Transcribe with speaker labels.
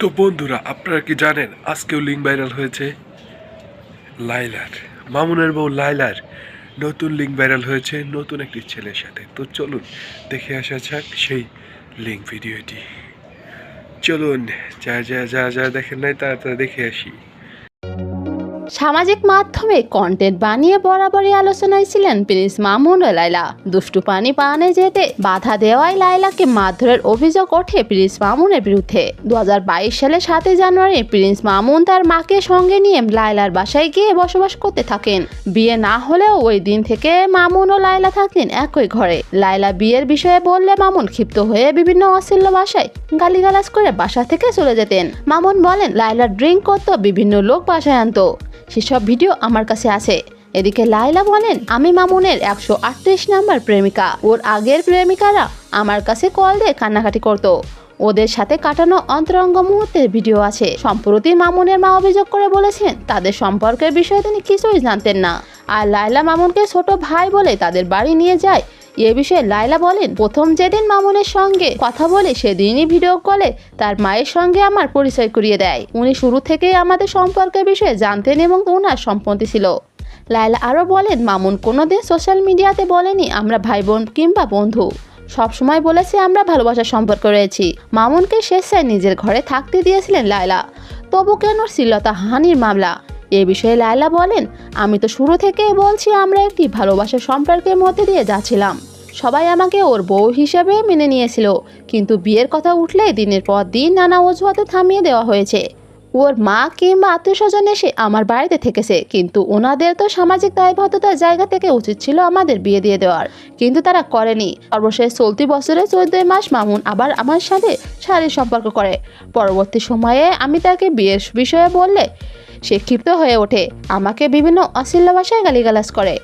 Speaker 1: তো বন্ধুরা, আপনারা কি জানেন আজকেও লিঙ্ক ভাইরাল হয়েছে? লাইলার মামুনের বউ লাইলার নতুন লিঙ্ক ভাইরাল হয়েছে নতুন একটি ছেলের সাথে। তো চলুন দেখে আসা যাক সেই লিঙ্ক ভিডিওটি। চলুন, যা যা যা যা দেখেন নাই তাড়াতাড়ি দেখে আসি।
Speaker 2: সামাজিক মাধ্যমে কন্টেন্ট বানিয়ে বরাবরই আলোচনায় ছিলেন প্রিন্স মামুন ও লাইলা দুষ্টু পানি পানে যেতে বাধা দেওয়ায় লাইলাকে মারধরের অভিযোগ ওঠে প্রিন্স মামুনের বিরুদ্ধে। দু সালে সাতই জানুয়ারি প্রিন্স মামুন তার মাকে সঙ্গে নিয়ে লাইলার বাসায় গিয়ে বসবাস করতে থাকেন। বিয়ে না হলেও ওই দিন থেকে মামুন ও লাইলা থাকতেন একই ঘরে। লাইলা বিয়ের বিষয়ে বললে মামুন ক্ষিপ্ত হয়ে বিভিন্ন অশ্লীল বাসায় গালিগালাজ করে বাসা থেকে চলে যেতেন। মামুন বলেন লাইলা ড্রিঙ্ক করতো, বিভিন্ন লোক বাসায় আনতো। সেসব ভিডিও আমার কাছে আছে। এদিকে লাইলা বলেন, আমি মামুনের একশো আটত্রিশ নাম্বার প্রেমিকা। ওর আগের প্রেমিকারা আমার কাছে কল দিয়ে কান্নাকাটি করতো। ওদের সাথে কাটানো অন্তরঙ্গ মুহূর্তের ভিডিও আছে। সম্প্রতি মামুনের মা অভিযোগ করে বলেছেন, তাদের সম্পর্কের বিষয়ে তিনি কিছুই জানতেন না। আর লাইলা মামুনকে ছোট ভাই বলে তাদের বাড়ি নিয়ে যায় এ বিষয়ে লাইলা বলেন, প্রথম যেদিন মামুনের সঙ্গে কথা বলে, সেদিনই ভিডিও কলে তার মায়ের সঙ্গে আমার পরিচয় করিয়ে দেয়। উনি শুরু থেকেই আমাদের সম্পর্কের বিষয়ে জানতেন এবং ওনার সম্পত্তি ছিল। লাইলা আরও বলেন, মামুন কোনোদিন সোশ্যাল মিডিয়াতে বলেনি, আমরা ভাই বোন কিংবা বন্ধু। সবসময় বলেছে, আমরা ভালোবাসার সম্পর্ক রয়েছি। মামুনকে স্বেচ্ছায় নিজের ঘরে থাকতে দিয়েছিলেন লায়লা। তবু কেন শ্রীলতা হানির মামলা? এ বিষয়ে লায়লা বলেন, আমি তো শুরু থেকে বলছি আমরা একটি ভালোবাসার সম্পর্কের মধ্যে দিয়ে যাচ্ছিলাম। সবাই আমাকে ওর বউ হিসেবে মেনে নিয়েছিল, কিন্তু বিয়ের কথা উঠলে দিনের পর দিন নানা অজুহাতে থামিয়ে দেওয়া হয়েছে। ওর মা কিংবা আত্মীয় স্বজন এসে আমার বাড়িতে থেকেছে, কিন্তু ওনাদের তো সামাজিক দায়বদ্ধতার জায়গা থেকে উচিত ছিল আমাদের বিয়ে দিয়ে দেওয়ার। কিন্তু তারা করেনি। সর্বশেষ চলতি বছরে চোদ্দই মাস মামুন আবার আমার সাথে শারীরিক সম্পর্ক করে। পরবর্তী সময়ে আমি তাকে বিয়ের বিষয়ে বললে সে ক্ষিপ্ত হয়ে ওঠে। আমাকে বিভিন্ন অশ্লীল ভাষায় গালিগালাজ করে।